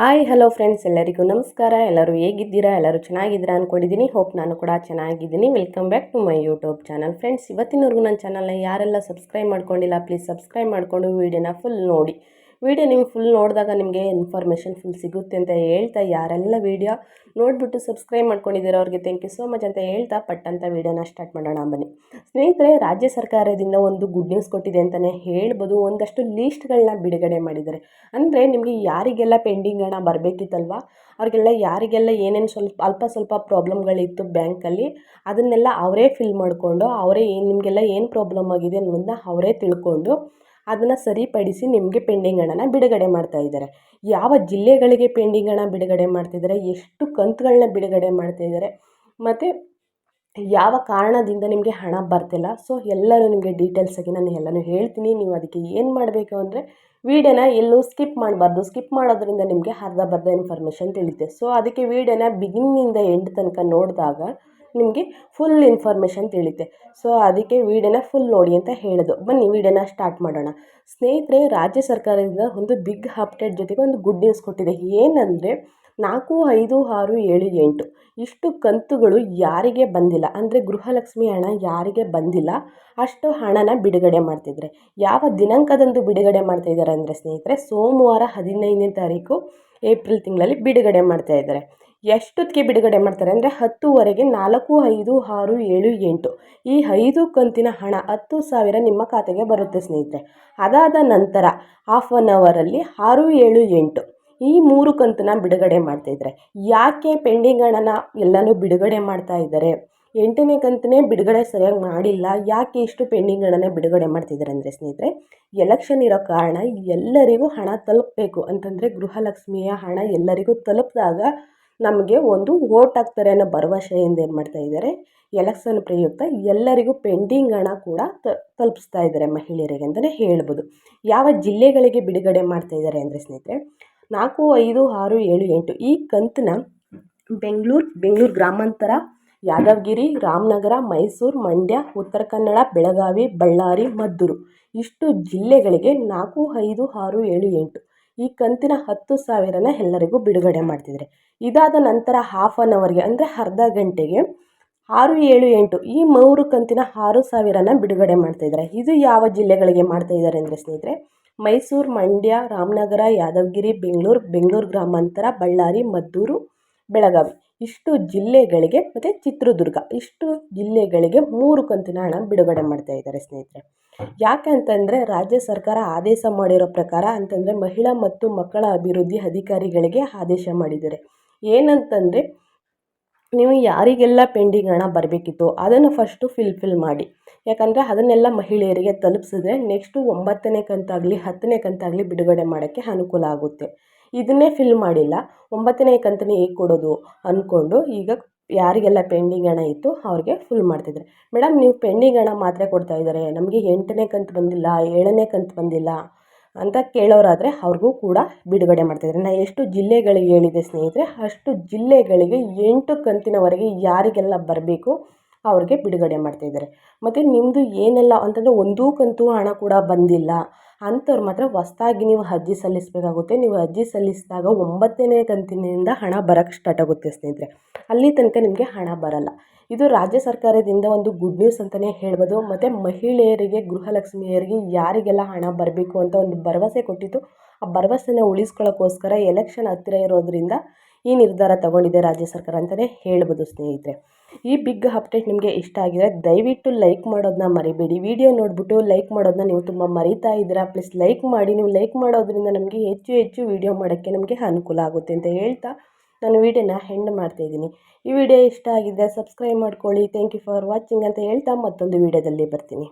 Hi, hello friends, ಎಲ್ಲರಿಗೂ ನಮಸ್ಕಾರ. ಎಲ್ಲರೂ ಹೇಗಿದ್ದೀರಾ? ಎಲ್ಲರೂ ಚೆನ್ನಾಗಿದ್ದೀರಾ ಅಂದ್ಕೊಂಡಿದ್ದೀನಿ ಹೋಪ್ ನಾನು ಕೂಡ ಚೆನ್ನಾಗಿದ್ದೀನಿ. Welcome back to my YouTube channel. Friends, ಇವತ್ತಿನವರೆಗೂ ನನ್ನ ಚಾನಲ್ನ ಯಾರೆಲ್ಲ ಸಬ್ಸ್ಕ್ರೈಬ್ ಮಾಡ್ಕೊಂಡಿಲ್ಲ, ಪ್ಲೀಸ್ ಸಬ್ಸ್ಕ್ರೈಬ್ ಮಾಡಿಕೊಂಡು ವೀಡಿಯೋನ ಫುಲ್ ನೋಡಿ. ವಿಡಿಯೋ ನೀವು ಫುಲ್ ನೋಡಿದಾಗ ನಿಮಗೆ ಇನ್ಫಾರ್ಮೇಷನ್ ಫುಲ್ ಸಿಗುತ್ತೆ ಅಂತ ಹೇಳ್ತಾ ಯಾರೆಲ್ಲ ವಿಡಿಯೋ ನೋಡಿಬಿಟ್ಟು ಸಬ್ಸ್ಕ್ರೈಬ್ ಮಾಡ್ಕೊಂಡಿದ್ದೀರೋ ಅವ್ರಿಗೆ ಥ್ಯಾಂಕ್ ಯು ಸೋ ಮಚ್ ಅಂತ ಹೇಳ್ತಾ ಪಟ್ಟಂಥ ವಿಡಿಯೋನ ಸ್ಟಾರ್ಟ್ ಮಾಡೋಣ ಬನ್ನಿ. ಸ್ನೇಹಿತರೆ, ರಾಜ್ಯ ಸರ್ಕಾರದಿಂದ ಒಂದು ಗುಡ್ ನ್ಯೂಸ್ ಕೊಟ್ಟಿದೆ ಅಂತಲೇ ಹೇಳ್ಬೋದು. ಒಂದಷ್ಟು ಲೀಸ್ಟ್ಗಳನ್ನ ಬಿಡುಗಡೆ ಮಾಡಿದ್ದಾರೆ. ಅಂದರೆ ನಿಮಗೆ ಯಾರಿಗೆಲ್ಲ ಪೆಂಡಿಂಗ್ ಹಣ ಬರಬೇಕಿತ್ತಲ್ವ? ಅವ್ರಿಗೆಲ್ಲ ಯಾರಿಗೆಲ್ಲ ಏನೇನು ಸ್ವಲ್ಪ ಅಲ್ಪ ಸ್ವಲ್ಪ ಪ್ರಾಬ್ಲಮ್ಗಳಿತ್ತು ಬ್ಯಾಂಕಲ್ಲಿ ಅದನ್ನೆಲ್ಲ ಅವರೇ ಫಿಲ್ ಮಾಡಿಕೊಂಡು, ಅವರೇ ಏನು ನಿಮಗೆಲ್ಲ ಏನು ಪ್ರಾಬ್ಲಮ್ ಆಗಿದೆ ಅನ್ನೋದನ್ನ ಅವರೇ ತಿಳ್ಕೊಂಡು ಅದನ್ನು ಸರಿಪಡಿಸಿ ನಿಮಗೆ ಪೆಂಡಿಂಗ್ ಹಣನ ಬಿಡುಗಡೆ ಮಾಡ್ತಾ ಇದ್ದಾರೆ. ಯಾವ ಜಿಲ್ಲೆಗಳಿಗೆ ಪೆಂಡಿಂಗ್ ಹಣ ಬಿಡುಗಡೆ ಮಾಡ್ತಿದ್ದಾರೆ, ಎಷ್ಟು ಕಂತುಗಳನ್ನ ಬಿಡುಗಡೆ ಮಾಡ್ತಾ ಇದ್ದಾರೆ, ಮತ್ತು ಯಾವ ಕಾರಣದಿಂದ ನಿಮಗೆ ಹಣ ಬರ್ತಿಲ್ಲ. ಸೊ ಎಲ್ಲರೂ ನಿಮಗೆ ಡೀಟೇಲ್ಸಾಗಿ ನಾನು ಎಲ್ಲನೂ ಹೇಳ್ತೀನಿ. ನೀವು ಅದಕ್ಕೆ ಏನು ಮಾಡಬೇಕು ಅಂದರೆ ವೀಡಿಯೋನ ಎಲ್ಲೂ ಸ್ಕಿಪ್ ಮಾಡಬಾರ್ದು. ಸ್ಕಿಪ್ ಮಾಡೋದ್ರಿಂದ ನಿಮಗೆ ಅರ್ಧ ಬರ್ಧ ಇನ್ಫಾರ್ಮೇಷನ್ ತಿಳಿಯುತ್ತೆ. ಸೊ ಅದಕ್ಕೆ ವೀಡಿಯೋನ ಬಿಗಿನಿಂದ ಎಂಡ್ ತನಕ ನೋಡಿದಾಗ ನಿಮಗೆ ಫುಲ್ ಇನ್ಫಾರ್ಮೇಷನ್ ತಿಳಿಯುತ್ತೆ. ಸೊ ಅದಕ್ಕೆ ವೀಡಿಯೋನ ಫುಲ್ ನೋಡಿ ಅಂತ ಹೇಳೋದು. ಬನ್ನಿ ವೀಡಿಯೋನ ಸ್ಟಾರ್ಟ್ ಮಾಡೋಣ. ಸ್ನೇಹಿತರೆ, ರಾಜ್ಯ ಸರ್ಕಾರದಿಂದ ಒಂದು ಬಿಗ್ ಅಪ್ಡೇಟ್ ಜೊತೆಗೆ ಒಂದು ಗುಡ್ ನ್ಯೂಸ್ ಕೊಟ್ಟಿದೆ. ಏನಂದರೆ, ನಾಲ್ಕು, ಐದು, ಆರು, ಏಳು, ಎಂಟು ಇಷ್ಟು ಕಂತುಗಳು ಯಾರಿಗೆ ಬಂದಿಲ್ಲ? ಅಂದರೆ, ಗೃಹಲಕ್ಷ್ಮಿ ಹಣ ಯಾರಿಗೆ ಬಂದಿಲ್ಲ? ಅಷ್ಟು ಹಣನ ಬಿಡುಗಡೆ ಮಾಡ್ತಿದ್ದಾರೆ. ಯಾವ ದಿನಾಂಕದಂದು ಬಿಡುಗಡೆ ಮಾಡ್ತಾಯಿದ್ದಾರೆ ಅಂದರೆ ಸ್ನೇಹಿತರೆ, ಸೋಮವಾರ ಹದಿನೈದನೇ ತಾರೀಕು ಏಪ್ರಿಲ್ ತಿಂಗಳಲ್ಲಿ ಬಿಡುಗಡೆ ಮಾಡ್ತಾಯಿದ್ದಾರೆ ಎಷ್ಟೊತ್ತಿಗೆ ಬಿಡುಗಡೆ ಮಾಡ್ತಾರೆ ಅಂದರೆ ಹತ್ತುವರೆಗೆ ನಾಲ್ಕು, ಐದು, ಆರು, ಏಳು, ಎಂಟು. ಈ ಐದು ಕಂತಿನ ಹಣ ಹತ್ತು ಸಾವಿರ ನಿಮ್ಮ ಖಾತೆಗೆ ಬರುತ್ತೆ ಸ್ನೇಹಿತರೆ. ಅದಾದ ನಂತರ ಹಾಫ್ ಆನ್ ಅವರಲ್ಲಿ ಆರು, ಏಳು, ಎಂಟು. ಈ ಮೂರು ಕಂತನ್ನ ಬಿಡುಗಡೆ ಮಾಡ್ತಾಯಿದ್ದಾರೆ ಯಾಕೆ ಪೆಂಡಿಂಗ್ ಹಣನ ಎಲ್ಲನೂ ಬಿಡುಗಡೆ ಮಾಡ್ತಾ ಇದ್ದಾರೆ? ಎಂಟನೇ ಕಂತನೇ ಬಿಡುಗಡೆ ಸರಿಯಾಗಿ ಮಾಡಿಲ್ಲ. ಯಾಕೆ ಇಷ್ಟು ಪೆಂಡಿಂಗ್ ಹಣನ ಬಿಡುಗಡೆ ಮಾಡ್ತಿದ್ದಾರೆ ಅಂದರೆ ಸ್ನೇಹಿತರೆ ಎಲೆಕ್ಷನ್ ಇರೋ ಕಾರಣ ಎಲ್ಲರಿಗೂ ಹಣ ತಲುಪಬೇಕು ಅಂತಂದರೆ ಗೃಹಲಕ್ಷ್ಮಿಯ ಹಣ ಎಲ್ಲರಿಗೂ ತಲುಪಿದಾಗ ನಮಗೆ ಒಂದು ವೋಟ್ ಹಾಕ್ತಾರೆ ಅನ್ನೋ ಭರವಸೆಯಿಂದ ಏನು ಮಾಡ್ತಾ ಇದ್ದಾರೆ ಎಲೆಕ್ಷನ್ ಪ್ರಯುಕ್ತ ಎಲ್ಲರಿಗೂ ಪೆಂಡಿಂಗ್ ಹಣ ಕೂಡ ತಲುಪಿಸ್ತಾ ಇದ್ದಾರೆ ಮಹಿಳೆಯರಿಗೆ ಅಂತಲೇ ಹೇಳ್ಬೋದು. ಯಾವ ಜಿಲ್ಲೆಗಳಿಗೆ ಬಿಡುಗಡೆ ಮಾಡ್ತಾ ಇದ್ದಾರೆ ಅಂದರೆ ಸ್ನೇಹಿತರೆ, ನಾಲ್ಕು, ಐದು, ಆರು, ಏಳು, ಎಂಟು ಈ ಕಂತನ್ನ ಬೆಂಗಳೂರು ಬೆಂಗಳೂರು ಗ್ರಾಮಾಂತರ, ಯಾದವಗಿರಿ, ರಾಮನಗರ, ಮೈಸೂರು, ಮಂಡ್ಯ, ಉತ್ತರ ಕನ್ನಡ, ಬೆಳಗಾವಿ, ಬಳ್ಳಾರಿ, ಮದ್ದೂರು ಇಷ್ಟು ಜಿಲ್ಲೆಗಳಿಗೆ ನಾಲ್ಕು, ಐದು, ಆರು, ಏಳು, ಎಂಟು ಈ ಕಂತಿನ ಹತ್ತು ಸಾವಿರನ ಎಲ್ಲರಿಗೂ ಬಿಡುಗಡೆ ಮಾಡ್ತಿದ್ದಾರೆ. ಇದಾದ ನಂತರ ಹಾಫ್ ಆನ್ ಅವರ್ಗೆ ಅಂದರೆ ಅರ್ಧ ಗಂಟೆಗೆ ಆರು ಏಳು ಎಂಟು ಈ ಮೂರು ಕಂತಿನ ಆರು ಸಾವಿರನ ಬಿಡುಗಡೆ ಮಾಡ್ತಾಯಿದ್ದಾರೆ ಇದು ಯಾವ ಜಿಲ್ಲೆಗಳಿಗೆ ಮಾಡ್ತಾಯಿದ್ದಾರೆ ಅಂದರೆ ಸ್ನೇಹಿತರೆ, ಮೈಸೂರು, ಮಂಡ್ಯ, ರಾಮನಗರ, ಯಾದವಗಿರಿ, ಬೆಂಗಳೂರು ಬೆಂಗಳೂರು ಗ್ರಾಮಾಂತರ, ಬಳ್ಳಾರಿ, ಮದ್ದೂರು ಬೆಳಗಾವಿ. ಇಷ್ಟು ಜಿಲ್ಲೆಗಳಿಗೆ ಮತ್ತು ಚಿತ್ರದುರ್ಗ, ಇಷ್ಟು ಜಿಲ್ಲೆಗಳಿಗೆ ಮೂರು ಕಂತಿನ ಹಣ ಬಿಡುಗಡೆ ಮಾಡ್ತಾ ಇದ್ದಾರೆ ಸ್ನೇಹಿತರೆ. ಯಾಕೆ ಅಂತಂದರೆ ರಾಜ್ಯ ಸರ್ಕಾರ ಆದೇಶ ಮಾಡಿರೋ ಪ್ರಕಾರ ಅಂತಂದರೆ ಮಹಿಳಾ ಮತ್ತು ಮಕ್ಕಳ ಅಭಿವೃದ್ಧಿ ಅಧಿಕಾರಿಗಳಿಗೆ ಆದೇಶ ಮಾಡಿದ್ದಾರೆ. ಏನಂತಂದರೆ ನೀವು ಯಾರಿಗೆಲ್ಲ ಪೆಂಡಿಂಗ್ ಹಣ ಬರಬೇಕಿತ್ತು ಅದನ್ನು ಫಸ್ಟು ಫಿಲ್ಫಿಲ್ ಮಾಡಿ. ಯಾಕಂದರೆ ಅದನ್ನೆಲ್ಲ ಮಹಿಳೆಯರಿಗೆ ತಲುಪಿಸಿದ್ರೆ ನೆಕ್ಸ್ಟು ಒಂಬತ್ತನೇ ಕಂತಾಗಲಿ ಹತ್ತನೇ ಕಂತಾಗಲಿ ಬಿಡುಗಡೆ ಮಾಡೋಕ್ಕೆ ಅನುಕೂಲ ಆಗುತ್ತೆ. ಇದನ್ನೇ ಫಿಲ್ ಮಾಡಿಲ್ಲ. ಒಂಬತ್ತನೇ ಕಂತನೇ ಹೇಗೆ ಕೊಡೋದು ಅಂದ್ಕೊಂಡು ಈಗ ಯಾರಿಗೆಲ್ಲ ಪೆಂಡಿಂಗ್ ಹಣ ಇತ್ತು ಅವ್ರಿಗೆ ಫುಲ್ ಮಾಡ್ತಿದ್ದಾರೆ. ಮೇಡಮ್ ನೀವು ಪೆಂಡಿಂಗ್ ಹಣ ಮಾತ್ರ ಕೊಡ್ತಾ ಇದ್ದಾರೆ. ನಮಗೆ ಎಂಟನೇ ಕಂತು ಬಂದಿಲ್ಲ, ಏಳನೇ ಕಂತು ಬಂದಿಲ್ಲ ಅಂತ ಕೇಳೋರಾದರೆ ಅವ್ರಿಗೂ ಕೂಡ ಬಿಡುಗಡೆ ಮಾಡ್ತಿದ್ದಾರೆ. ನಾನು ಎಷ್ಟು ಜಿಲ್ಲೆಗಳಿಗೆ ಹೇಳಿದೆ ಸ್ನೇಹಿತರೆ, ಅಷ್ಟು ಜಿಲ್ಲೆಗಳಿಗೆ ಎಂಟು ಕಂತಿನವರೆಗೆ ಯಾರಿಗೆಲ್ಲ ಬರಬೇಕು ಅವ್ರಿಗೆ ಬಿಡುಗಡೆ ಮಾಡ್ತಾಯಿದ್ದಾರೆ ಮತ್ತು ನಿಮ್ಮದು ಏನೆಲ್ಲ ಅಂತಂದರೆ ಒಂದೂ ಕಂತು ಹಣ ಕೂಡ ಬಂದಿಲ್ಲ. ಅಂಥವ್ರು ಮಾತ್ರ ಹೊಸ್ದಾಗಿ ನೀವು ಅರ್ಜಿ ಸಲ್ಲಿಸಬೇಕಾಗುತ್ತೆ. ನೀವು ಅರ್ಜಿ ಸಲ್ಲಿಸಿದಾಗ ಒಂಬತ್ತನೇ ಕಂತಿನಿಂದ ಹಣ ಬರೋಕ್ಕೆ ಸ್ಟಾರ್ಟ್ ಆಗುತ್ತೆ ಸ್ನೇಹಿತರೆ. ಅಲ್ಲಿ ತನಕ ನಿಮಗೆ ಹಣ ಬರಲ್ಲ. ಇದು ರಾಜ್ಯ ಸರ್ಕಾರದಿಂದ ಒಂದು ಗುಡ್ ನ್ಯೂಸ್ ಅಂತಲೇ ಹೇಳ್ಬೋದು. ಮತ್ತು ಮಹಿಳೆಯರಿಗೆ, ಗೃಹಲಕ್ಷ್ಮಿಯರಿಗೆ ಯಾರಿಗೆಲ್ಲ ಹಣ ಬರಬೇಕು ಅಂತ ಒಂದು ಭರವಸೆ ಕೊಟ್ಟಿತ್ತು, ಆ ಭರವಸೆನ ಉಳಿಸ್ಕೊಳ್ಳೋಕ್ಕೋಸ್ಕರ ಎಲೆಕ್ಷನ್ ಹತ್ತಿರ ಇರೋದರಿಂದ ಈ ನಿರ್ಧಾರ ತಗೊಂಡಿದೆ ರಾಜ್ಯ ಸರ್ಕಾರ ಅಂತಲೇ ಹೇಳ್ಬೋದು ಸ್ನೇಹಿತರೆ. ಈ ಬಿಗ್ ಅಪ್ಡೇಟ್ ನಿಮಗೆ ಇಷ್ಟ ಆಗಿದೆ ದಯವಿಟ್ಟು ಲೈಕ್ ಮಾಡೋದನ್ನ ಮರಿಬೇಡಿ. ವಿಡಿಯೋ ನೋಡಿಬಿಟ್ಟು ಲೈಕ್ ಮಾಡೋದನ್ನ ನೀವು ತುಂಬ ಮರಿತಾ ಇದ್ದೀರಾ? ಪ್ಲೀಸ್ ಲೈಕ್ ಮಾಡಿ. ನೀವು ಲೈಕ್ ಮಾಡೋದ್ರಿಂದ ನಮಗೆ ಹೆಚ್ಚು ಹೆಚ್ಚು ವಿಡಿಯೋ ಮಾಡೋಕ್ಕೆ ನಮಗೆ ಅನುಕೂಲ ಆಗುತ್ತೆ ಅಂತ ಹೇಳ್ತಾ ನಾನು ವಿಡಿಯೋನ ಹೆಂಡ್ ಮಾಡ್ತಾಯಿದ್ದೀನಿ ಈ ವಿಡಿಯೋ ಇಷ್ಟ ಆಗಿದೆ ಸಬ್ಸ್ಕ್ರೈಬ್ ಮಾಡ್ಕೊಳ್ಳಿ. ಥ್ಯಾಂಕ್ ಯು ಫಾರ್ ವಾಚಿಂಗ್ ಅಂತ ಹೇಳ್ತಾ ಮತ್ತೊಂದು ವಿಡಿಯೋದಲ್ಲಿ ಬರ್ತೀನಿ.